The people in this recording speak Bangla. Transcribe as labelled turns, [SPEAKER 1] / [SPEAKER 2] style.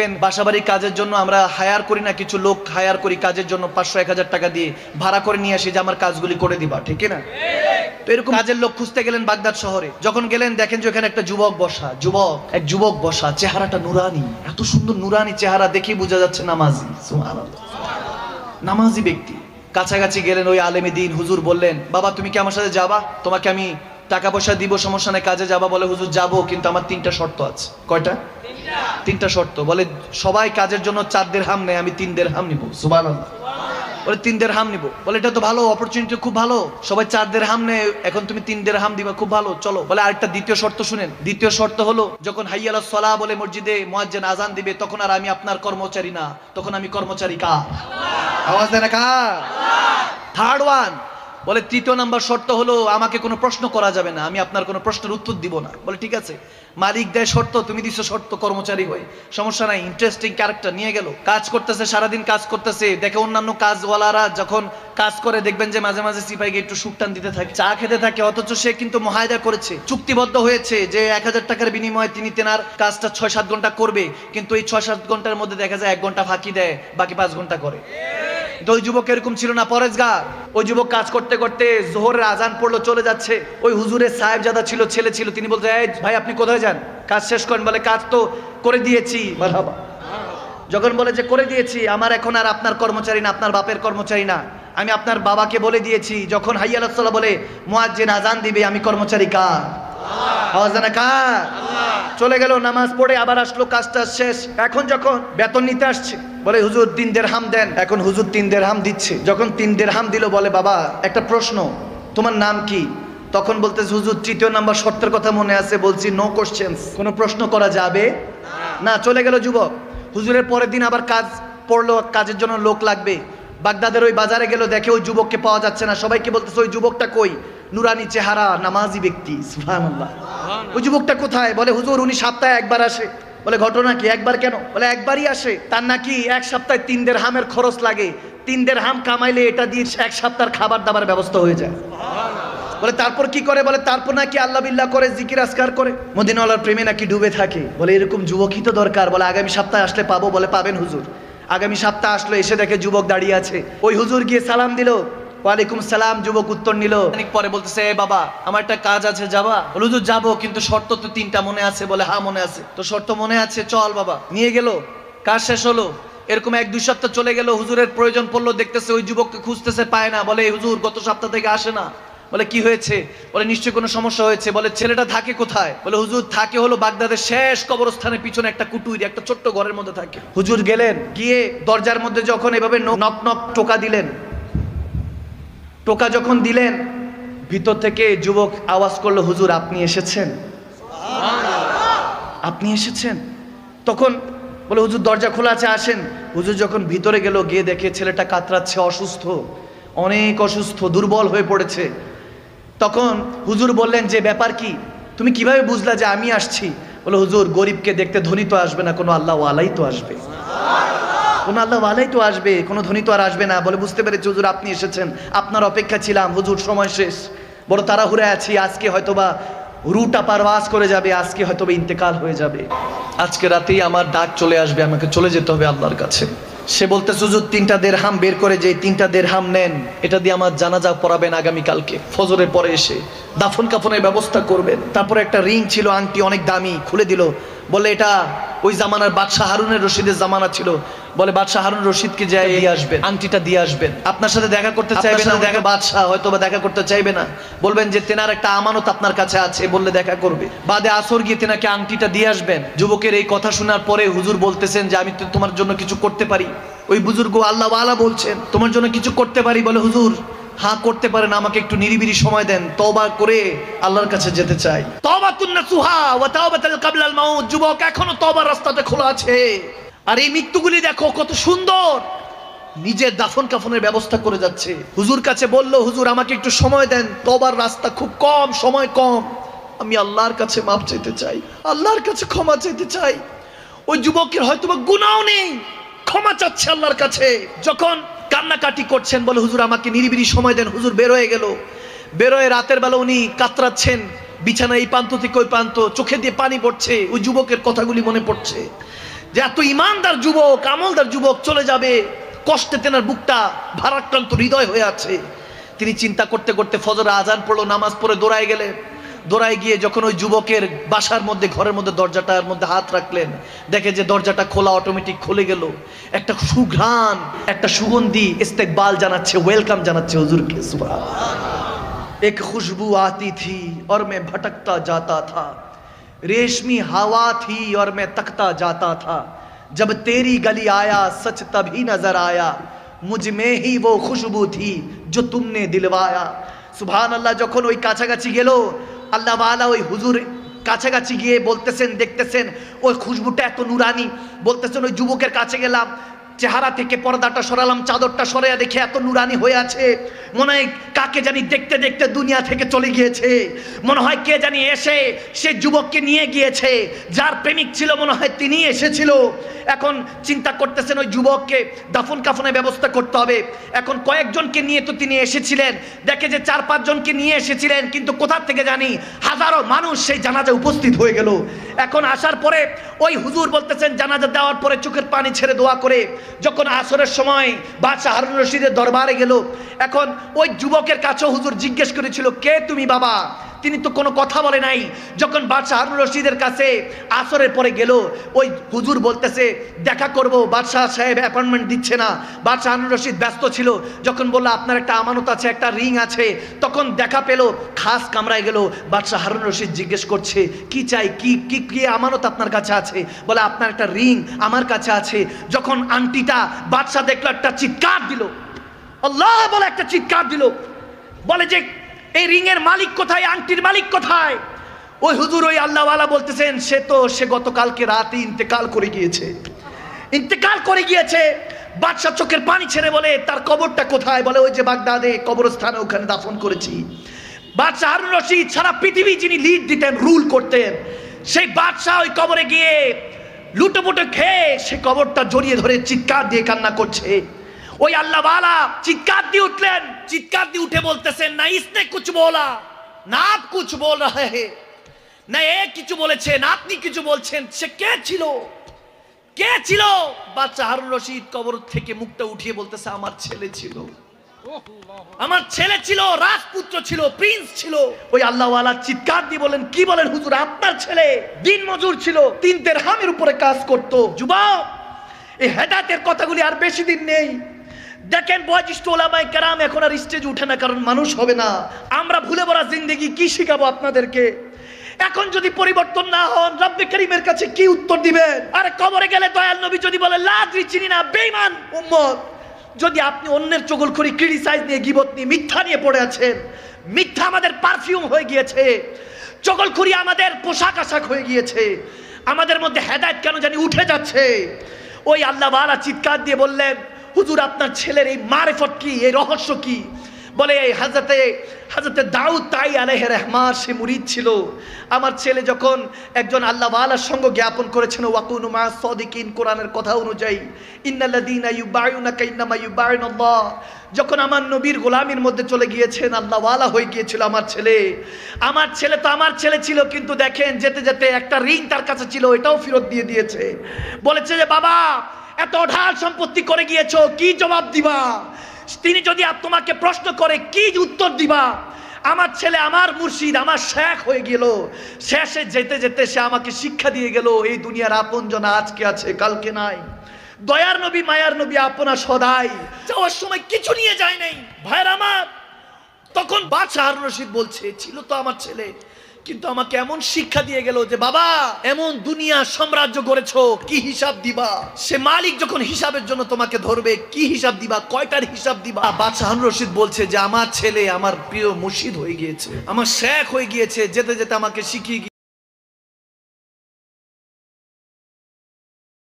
[SPEAKER 1] দেখবেন বাসাবাড়ি কাজের জন্য আমরা হায়ার করি না, কিছু লোক হায়ার করি কাজের জন্য পাঁচশো, এক হাজার টাকা দিয়ে ভাড়া করে নিয়ে আসি যে আমার কাজগুলি করে দিবা, ঠিক না? তো এরকম কাজের লোক খুঁজতে গেলেন বাগদাদ শহরে। যখন গেলেন দেখেন যে ওখানে একটা যুবক বসা, যুবক, এক যুবক বসা, চেহারাটা নুরানি। এত সুন্দর নুরানি চেহারা দেখেই বোঝা যাচ্ছে নামাজি। নামাজি ব্যক্তি। কাছাকাছি গেলেন ওই আলেমী দিন, হুজুর বললেন, বাবা, তুমি কি আমার সাথে যাবা? তোমাকে আমি টাকা পয়সা দিব সমস্যা নেই কাজে যাবা বলে হুজুর যাব কিন্তু আমার তিনটা শর্ত আছে। কয়টা? তিনটা। শর্ত। বলে সবাই কাজের জন্য চার দের হাম নেয় আমি তিন দের হাম নিবো। সুবহানাল্লাহ। বলে তিন দের হাম নিবো। বলে এটা তো ভালো অপরচুনিটি খুব ভালো। সবাই চার দের হাম নেয় এখন তুমি তিন দের হাম দিবা খুব ভালো চলো। বলে আরেকটা দ্বিতীয় শর্ত শুনেন। দ্বিতীয় শর্ত হলো যখন হাইয়ালা সলা বলে মসজিদে মুয়াজ্জিন আজান দিবে তখন আর আমি আপনার কর্মচারী না তখন আমি কর্মচারী কা আওয়াজ দেয় না থার্ড ওয়ান বলে, তৃতীয় নাম্বার শর্ত হলো আমাকে কোনো প্রশ্ন করা যাবে না, আমি আপনার কোনো প্রশ্নের উত্তর দিব না। বলে, ঠিক আছে, মালিক দেয় শর্ত, তুমি দিছো শর্ত, কর্মচারী হয়ে, সমস্যা নাই ইন্টারেস্টিং ক্যারেক্টার নিয়ে গেল, কাজ করতেছে, সারাদিন কাজ করতেছে, দেখে অন্যান্য কাজওয়ালারা যখন কাজ করে, দেখবেন যে মাঝে মাঝে সিপাইকে একটু সুকটান দিতে থাকে, চা খেতে থাকে, অথচ সে কিন্তু মহায়দা করেছে, চুক্তিবদ্ধ হয়েছে যে এক হাজার টাকার বিনিময়ে তিনি তেনার কাজটা ছয় সাত ঘণ্টা করবে, কিন্তু এই ছয় সাত ঘণ্টার মধ্যে দেখা যায় এক ঘণ্টা ফাঁকি দেয়, বাকি পাঁচ ঘণ্টা করে। তো ওই যুবক এরকম ছিল না, পরেশগার। ওই যুবক কাজ করতে করতে জোহরের আজান পড়ল, চলে যাচ্ছে। ওই হুজুরের সাহেব জাদা ছিল, ছেলে ছিল, তিনি বলতে "এই ভাই, আপনি কোথায় যান? কাজ শেষ করেন। বলে, কাজ তো করে দিয়েছি। যখন বলে যে, করে দিয়েছি, আমার এখন আর আপনার কর্মচারী না, আপনার বাপের কর্মচারী না। আমি আপনার বাবাকে বলে দিয়েছি, যখন হাইয়াল্লাহ বলে, মুয়াজ্জিন আজান দিবে, আমি কর্মচারী কার? আওয়াজ না চলে গেল, নামাজ পড়ে আবার আসলো, কাজটা শেষ। এখন যখন বেতন নিতে আসছে বলে হুজুর তিন দের হাম দেন। এখন হুজুর তিন দের হাম দিচ্ছে। যখন তিন দের হাম দিল বলে বাবা একটা প্রশ্ন তোমার নাম কি? তখন বলতেছে হুজুর তৃতীয় নাম্বার শর্তের কথা মনে আছে বলছি নো কোশ্চেন্স কোনো প্রশ্ন করা যাবে? না। চলে গেল যুবক। হুজুরের পরের দিন আবার কাজ পড়ল কাজের জন্য লোক লাগবে। বাগদাদের ওই বাজারে গেল দেখে ওই যুবককে পাওয়া যাচ্ছে না। সবাইকে বলতেছে ওই যুবকটা কই? নুরানি চেহারা নামাজি ব্যক্তি ওই যুবকটা কোথায়? বলে হুজুর উনি সপ্তাহে একবার আসে। বলে, ঘটনা কি? একবার কেন? বলে, একবারই আসে। তার নাকি এক সপ্তাহে তিন দের হামের খরচ লাগে। তিন দের হাম কামাইলে এটা দিয়ে এক সপ্তাহের খাবার দাবার ব্যবস্থা হয়ে যায়। বলে, তারপর কি করে? বলে, তারপর নাকি আল্লাহ বিল্লাহ করে, জিকির আসকার করে। মদিনাওয়ালার প্রেমে নাকি ডুবে থাকে। বলে, এরকম যুবকই তো দরকার। বলে, আগামী সপ্তাহে আসলে পাবো। বলে, পাবেন হুজুর। আগামী সপ্তাহ আসলো এসে দেখে যুবক দাঁড়িয়ে আছে। ওই হুজুর গিয়ে সালাম দিল। ওয়ালাইকুম সালাম, যুবক উত্তর নিল। পরে বলতেছে, "এ বাবা, আমার একটা কাজ আছে, যাবা? হুজুর, যাব, কিন্তু শর্ত তো তিনটা মনে আছে। বলে হ্যাঁ মনে আছে। তো শর্ত মনে আছে, চল বাবা। নিয়ে গেল, কাজ শেষ হলো। এরকম এক, দুই সপ্তাহ চলে গেল, হুজুরের প্রয়োজন পড়ল, দেখতেছে ওই যুবককে খুঁজতেছে, পায় না। বলে, "এই হুজুর, গত সপ্তাহ থেকে আসে না। বলে, কি হয়েছে? বলে, নিশ্চয়ই কোনো সমস্যা হয়েছে। বলে, ছেলেটা থাকে কোথায়? বলে, হুজুর, থাকে হলো বাগদাদের শেষ কবরস্থানের পিছনে একটা কুটুরি, একটা ছোট্ট ঘরের মধ্যে থাকে। হুজুর গেলেন, গিয়ে দরজার মধ্যে যখন এভাবে নক নক টোকা দিলেন টোকা যখন দিলেন ভিতর থেকে যুবক আওয়াজ করল হুজুর আপনি এসেছেন? আপনি এসেছেন? তখন বলে হুজুর দরজা খোলা আছে আসেন। হুজুর যখন ভিতরে গেল গিয়ে দেখে ছেলেটা কাতরাচ্ছে অসুস্থ অনেক অসুস্থ দুর্বল হয়ে পড়েছে। তখন হুজুর বললেন যে ব্যাপার কি? তুমি কীভাবে বুঝলা যে আমি আসছি? বলে হুজুর গরিবকে দেখতে ধনী তো আসবে না কোনো আল্লাহ আলাই তো আসবে। কোনো আলাই তো আসবে, কোনো ধনী তো আর আসবে না। বলে বুঝতে পেরেছি, হুজুর আপনি এসেছেন। আপনার অপেক্ষা ছিলাম, হুজুর সময় শেষ। বড় তাড়াহুড়ে আছি, আজকে হয়তোবা রুটা পারওয়াজ করে যাবে, আজকে হয়তোবা ইন্তেকাল হয়ে যাবে। আজকে রাতেই আমার ডাক চলে আসবে, আমাকে চলে যেতে হবে আল্লাহর কাছে। সে বলতে সুজুর তিনটা দেড়হাম বের করে যে, তিনটা দেড়হাম নেন। এটা দিয়ে আমার জানাজা পড়াবেন আগামীকালকে। ফজরের পরে এসে দাফন কাফনের ব্যবস্থা করবেন। তারপরে একটা রিং ছিল, আংটি অনেক দামি, খুলে দিল। বলে, এটা ওই জামানার বাদশাহ হারুনের রশিদের জামানা ছিল। বলে বাদশাহ হারুন রশিদকে যাই দিয়ে আসবেন। আংটিটা দিয়ে আসবেন। আপনার সাথে দেখা করতে চাইবে না দেখা বাদশাহ হয়তো বা দেখা করতে চাইবে না। বলবেন যে তেনার একটা আমানত আপনার কাছে আছে বললে দেখা করবে। বাদে আসর গিয়ে তেনাকে আংটিটা দিয়ে আসবেন। যুবকের এই কথা শোনার পরে হুজুর বলতেছেন যে আমি তো তোমার জন্য কিছু করতে পারি। ওই বুজুর্গ আল্লাহ আলা বলছেন তোমার জন্য কিছু করতে পারি? বলে হুজুর হ্যাঁ করতে পারেন। আমাকে একটু নিরিবিরি সময় দেন। তবা করে আল্লাহর কাছে যেতে চাই। তবাতুন নাসুহা ওয়া তাওবাতাল কাবলাল মাউত। যুবক এখনও তবার রাস্তাতে খোলা আছে। আর এই মৃত্যুগুলি দেখো, কত সুন্দর। নিজের দাফন কাফনের ব্যবস্থা করে যাচ্ছে। হুজুর কাছে বলল, হুজুর, আমাকে একটু সময় দেন। তবার রাস্তা খুব কম, সময় কম। আমি আল্লাহর কাছে মাপ চাইতে চাই, আল্লাহর কাছে ক্ষমা চাইতে চাই। ওই যুবকের হয়তো বা গুণাও নেই, ক্ষমা চাচ্ছে আল্লাহর কাছে। যখন কান্নাকাটি করছেন, বলে, হুজুর, আমাকে নিরিবিরি সময় দেন। হুজুর বেরোয় গেল। বেরোয় রাতের বেলা উনি কাতরাচ্ছেন। বিছানা এই প্রান্ত থেকে ওই প্রান্ত, চোখে দিয়ে পানি পড়ছে। ওই যুবকের কথাগুলি মনে পড়ছে। যে এত ইমানদার যুবক আমলদার যুবক চলে যাবে কষ্টে তেনার বুকটা ভারাক্রান্ত হৃদয় হয়ে আছে তিনি চিন্তা করতে করতে ফজর আজান পড়লো নামাজ পড়ে দৌড়ায় গেলেন দৌড়ায় গিয়ে যখন ওই যুবকের বাসার মধ্যে ঘরের মধ্যে দরজাটার মধ্যে হাত রাখলেন দেখে যে দরজাটা খোলা অটোমেটিক খুলে গেল একটা সুঘ্রাণ একটা সুগন্ধি ইস্তেকবাল জানাচ্ছে ওয়েলকাম জানাচ্ছে হুজুরকে সুবহান एक खुशबू आती थी और मैं भटकता जाता था रेशमी हवा थी और मैं तकता जाता था जब तेरी गली आया सच तभी नजर आया मुझ में ही वो खुशबू थी जो तुमने दिलवाया সুবহান আল্লাহ যখন ওই কাছাকাছি গেল আল্লাহ ওয়ালা ওই হুজুর কাছাকাছি গিয়ে বলতেছেন দেখতেছেন ওই খুশবুটা এত নুরানি বলতেছেন ওই যুবকের কাছে গেলাম চেহারা থেকে পর্দাটা সরালাম, চাদরটা সরাইয়া দেখে এত নুরানি হয়ে আছে। মনে হয় কাকে জানি দেখতে দেখতে দুনিয়া থেকে চলে গিয়েছে। মনে হয় কে জানি এসে সে যুবককে নিয়ে গিয়েছে। যার প্রেমিক ছিল, মনে হয় তিনি এসেছিল। এখন চিন্তা করতেছেন ওই যুবককে দাফন কাফনের ব্যবস্থা করতে হবে। এখন কয়েকজনকে নিয়ে তো তিনি এসেছিলেন। দেখে যে চার পাঁচজনকে নিয়ে এসেছিলেন, কিন্তু কোথা থেকে জানি হাজারো মানুষ সেই জানাজা উপস্থিত হয়ে গেল। এখন আসার পরে ওই হুজুর বলতেছেন, জানাজা দেওয়ার পরে চোখের পানি ছেড়ে দোয়া করে। যখন আসরের সময় বাদশাহ হারুন রশিদের দরবারে গেল, এখন ওই যুবকের কাছে হুজুর জিজ্ঞেস করেছিল, কে তুমি বাবা? তিনি তো কোনো কথা বলে নাই। যখন বাদশাহ হারুন রশিদের কাছে আসরের পরে গেল, ওই হুজুর বলতেছে, দেখা করব, বাদশাহ সাহেব অ্যাপয়েন্টমেন্ট দিচ্ছে না। বাদশাহ হারুন রশিদ ব্যস্ত ছিল। যখন বলল, আপনার একটা আমানত আছে, একটা রিং আছে। তখন দেখা পেল, খাস কামরায় গেল। বাদশাহ হারুন রশিদ জিজ্ঞেস করছে, কি চাই? কি কি কি আমানত আপনার কাছে আছে? বলে, আপনার একটা রিং আমার কাছে আছে। যখন আংটিটা বাদশাহ দেখল, একটা চিৎকার দিল। আল্লাহ বলে, একটা চিৎকার দিল। বলে যে এই রিং এর মালিক কোথায়? আংটির মালিক কোথায়? ওই হুজুর ওই আল্লাহওয়ালা বলতেছেন, সে তো, সে গতকালকে রাতে ইন্তেকাল করে গিয়েছে। ইন্তেকাল করে গিয়েছে, বাদশাহ চোখের পানি ছেড়ে বলে, তার কবরটা কোথায়? বলে, ওই যে বাগদাদে কবরস্থানে ওখানে দাফন করেছি। বাদশাহ হারুন রশিদ সারা পৃথিবী যিনি লিড দিতেন রুল করতেন, সেই বাদশাহ ওই কবরে গিয়ে লুটোপুটো খেয়ে সে কবরটা জড়িয়ে ধরে চিৎকার দিয়ে কান্না করছে। ওই আল্লাহওয়ালা চিৎকার দিয়ে উঠলেন চিৎকার দিয়ে উঠে বলতেছেন না, ইসনে কুছ বলা না কুছ বল রহে হে। না, এ কিছু বলেছেন আপনি কিছু বলছেন, সে কে ছিল? কে ছিল? বাচ্চা হারুন রশিদ কবর থেকে মুখটা উঠিয়ে বলতেছে, আমার ছেলে ছিল। আমার ছেলে ছিল, রাজপুত্র ছিল, প্রিন্স ছিল। ওই আল্লাহওয়ালা চিৎকার দিয়ে বলেন, কি বলেন হুজুর? আপনার ছেলে দিন মজুর ছিল, তিন হামের উপরে কাজ করত। যুবক, এই হেদাতের কথাগুলি আর বেশি দিন নেই। দেখেন বয়োজ্যেষ্ঠ ওলামাই কেরাম এখন আর স্টেজ উঠে না, কারণ মানুষ হবে না। আমরা ভুলে ভরা জিন্দেগি কি শিখাবো আপনাদেরকে? এখন যদি পরিবর্তন না হন, রব্বে করিমের কাছে কি উত্তর দিবেন? আরে কবরে গেলে দয়াল নবী যদি বলে, লাদ্রি চিনি না বেইমান উম্মত। যদি আপনি অন্যের চগলখড়ি ক্রিটিসাইজ নিয়ে, গিবত নিয়ে, মিথ্যা নিয়ে পড়ে আছেন, মিথ্যা আমাদের পারফিউম হয়ে গিয়েছে, চগলখড়ি আমাদের পোশাক আশাক হয়ে গিয়েছে, আমাদের মধ্যে হেদায়েত কেন জানি উঠে যাচ্ছে? ওই আল্লাহ বালা চিৎকার দিয়ে বললেন হুজুর, আপনার ছেলের এই মারেফত কি? এই রহস্য কি? বলে, এই হাজরতে হাজরতে দাউদ তাই আলহ রহমান সে মুরিদ ছিল। আমার ছেলে যখন একজন আল্লাহ ওয়ালার সঙ্গ জ্ঞাপন করেছেন মা সদিকিন, কোরআনের কথা অনুযায়ী, ইন্নাল্লাযীনা ইউবায়ুনাকা ইন্নামা ইউবায়ুনাল্লাহ যখন আমার নবীর গোলামির মধ্যে চলে গিয়েছেন আল্লাহ ওয়ালা হয়ে গিয়েছিল আমার ছেলে। আমার ছেলে তো আমার ছেলে ছিল, কিন্তু দেখেন যেতে যেতে একটা রিং তার কাছে ছিল, এটাও ফেরত দিয়ে দিয়েছে। বলেছে যে, বাবা এত ঢাল সম্পত্তি করে গিয়েছো, কি জবাব দিবা? তিনি যদি তোমাকে প্রশ্ন করে, কি উত্তর দিবা? আমার ছেলে, আমার মুর্শিদ, আমার শেখ হয়ে গেল। শেষে যেতে যেতে সে আমাকে শিক্ষা দিয়ে গেল, এই দুনিয়ার আপনজন আজকে আছে, কালকে নাই। দয়ার নবী, মায়ার নবী, আপনা সদাই। যাওয়ার সময় কিছু নিয়ে যায় নাই। ভাইয়ের আমার, তখন বাদশাহ রশিদ বলছে, ছিল তো আমার ছেলে কিন্তু আমাকে এমন শিক্ষা দিয়ে গেল যে, বাবা, এমন দুনিয়া সাম্রাজ্য গড়েছ, কি হিসাব দিবা? সে মালিক যখন হিসাবের জন্য তোমাকে ধরবে, কি হিসাব দিবা? কয়টার হিসাব দিবা? বাদশাহ রশিদ বলছে যে, আমার ছেলে আমার প্রিয় মুর্শিদ হয়ে গিয়েছে, আমার শেখ হয়ে গিয়েছে, যেতে যেতে আমাকে শিখিয়ে